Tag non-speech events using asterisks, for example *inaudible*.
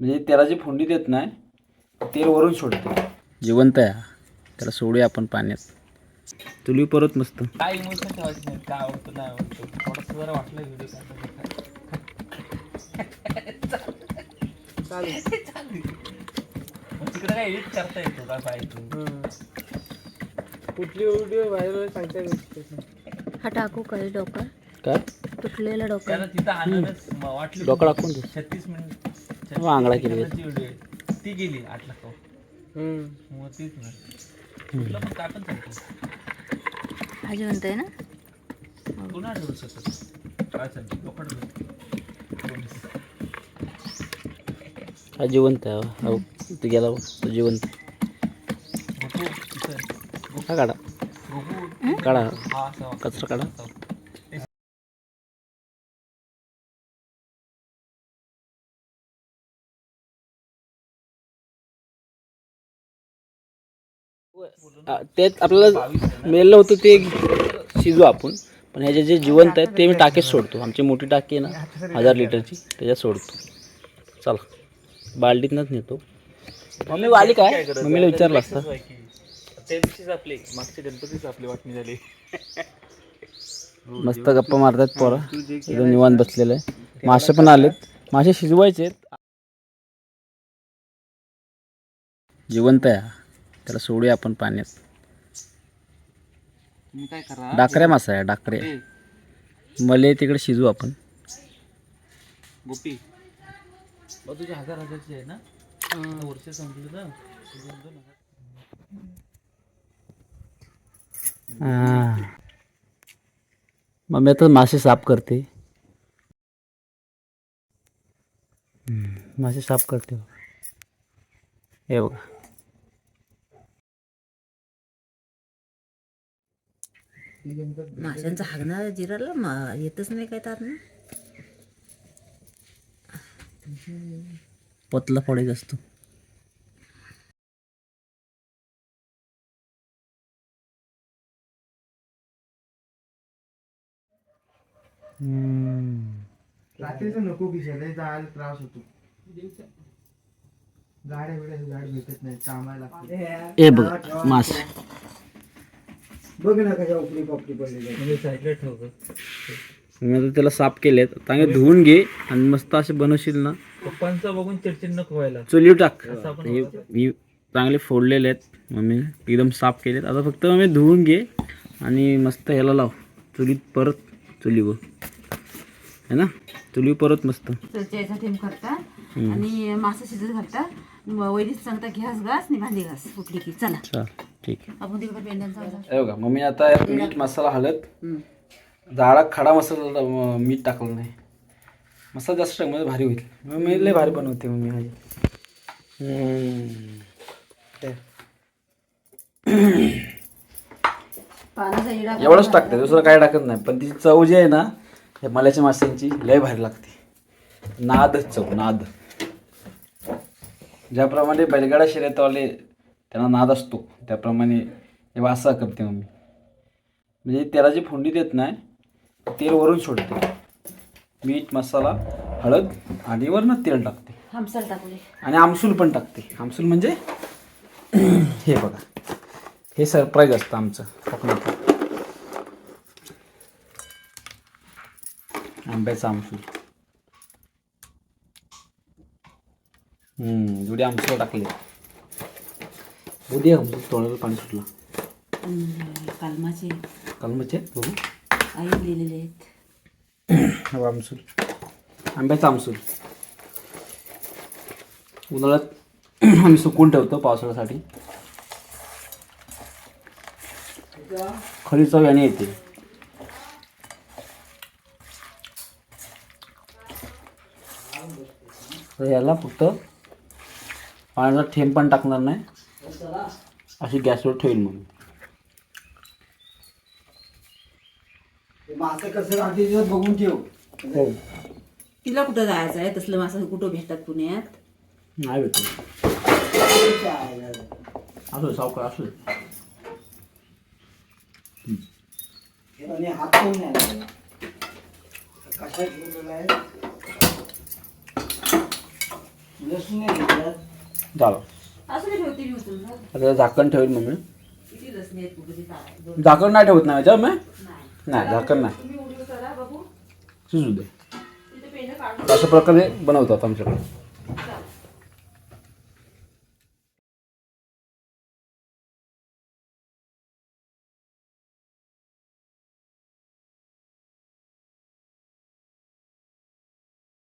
म्हणजे तेलाची फोडणी देत नाही तेल वरून सोडते. जिवंत आहे हा. त्याला सोडूया आपण पाण्यात. तुली परत मस्त. काय इमोशन ठेवायचं नाही काय आवडतं नाही आवडतं. थोडंसं जरा वाटलं व्हिडिओ तिकडे काय एडिट करता येतो काय पाहिजे कुठली व्हिडिओ व्हायरल सांगता येत नाही. हा टाकू काही डोकं? काय? तुटलेलं डोकं. त्याला तिथं आणूनच म- वाटली डोकं टाकून छत्तीस मिनिट आंगळा केली. ती गेली आठ लाख हम्म. मग तीच ना. पण चालतं हा आहे ना? पुन्हा ठेवू शकत काय चालतं हा जिवंत आहे तू गेला तो जिवंत. हा काढा. काढा. हा असा कचरा काढा. त्यात आपल्याला मेलं होतं ते शिजू आपण. पण ह्याचे जे जिवंत आहेत ते मी टाकीत सोडतो. आमची मोठी टाकी आहे ना हजार लिटरची त्याच्यात सोडतो. चला. बाल्टीतनंच नेतो. मम्मी वाली काय? मम्मीला विचारलं असतं. त्या दिवशीच आपली मागच्या गणपतीच आपली वाटणी झाली. *laughs* मस्त गप्पा मारतात पोरं. एकदम निवांत बसलेलं आहे. मासे पण आलेत. मासे शिजवायचे जिवंत आहे. त्याला सोडूया आपण पाण्यात. तुम्ही काय करा? डाकऱ्या मासा आहे डाकऱ्या. मले तिकडे शिजू आपण. गोपी. बघ तुझ्या हजार हजारची आहे ना? आता वर्ष संपलं ना? तुझं दोन हजार. हा. मग मी आता मासे साफ करते. मासे साफ करते. हे बघा. माशांचा हागणार जिराला मा- येतच नाही काय त्यात ना. पतला पडायचा असतो. हम्म. रात्रीचं नको किशाला जायला त्रास होतो. गाड्या बिड्या गाडी भेटत नाही कामाला लागते. हे बघ मास. बघ ना कशा उपडी पापडी पडलेली म्हणजे साईडला ठेवतो. मी आता त्याला साफ केलेत. चांगले धुवून घे आणि मस्त असे बनवशील ना. पप्पांचं बघून चिडचिड नको व्हायला चुलीव टाक. असं आपण हे मी चांगले फोडलेले आहेत. मम्मी एकदम साफ केलेत. आता फक्त मम्मी धुवून घे आणि मस्त ह्याला लाव. चुलीत परत चुलीवर है ना? चुली परत मस्त. थेंब करता आणि मासा शिजत घालता. वैरीच सांगता घ्यास घास आणि भांडी घास. उठली की. चला. चल. ठीक आहे. बघा मम्मी आता यात मीठ मसाला हळद जाडा खडा मसाला म- मीठ टाकलं नाही. मसाला जास्त टाक म्हणजे भारी होईल. मम्मी लय भारी बनवते माझी. पाण्याचा इडा एवढंच टाकते दुसरं काय टाकत नाही. पण ती चव जी आहे ना या मल्याच्या माशांची लय भारी लागते. नाद चव नाद. ज्याप्रमाणे बैलगाडा शर्यतवाले त्यांना नाद असतो. त्याप्रमाणे हे वासा करते मम्मी. म्हणजे तेलाची फोडणी देत नाही तेल वरून सोडते. मीठ मसाला हळद आणि वरनं तेल टाकते. हमसाल टाकले आणि आमसूल पण टाकते. आमसूल म्हणजे *clears throat* हे बघा. हे सरप्राईज असतं आमचं. कोकणात. आंब्याचं आमसूल. जेवढे आमसूल टाकले. उद्या आमसूल तोंडाला पाणी सुटलं. कालमाचे. कलमचे? बघू. आई लिहिलेले आहेत. *coughs* आमसूल आंब्याचा आमसूल. उन्हाळ्यात *coughs* आम्ही सुकून ठेवतो पावसाळ्यासाठी. खरी चव याने येते. तर याला फक्त पाण्याचा थेंब पण टाकणार नाही. अशी गॅसवर ठेवील म्हणून. मासे कसं राहते ते बघून ठेव. हो. तिला कुठं जायचं आहे? तसलं मासा कुठं भेटतात पुण्यात? नाही भेटत. असू सावकार असू आणि हात पण नाही ठेवलेला आहे? लसूण आहे त्याच्यात. झालं नाही मी बघ. आता झाकण ठेवेल मम्मी. दोन. झाकण नाही ठेवत ना याच्यावर मी? नाही. नाही झाकण नाही. शिजू दे. अशा प्रकारे बनवतात आमच्याकडे.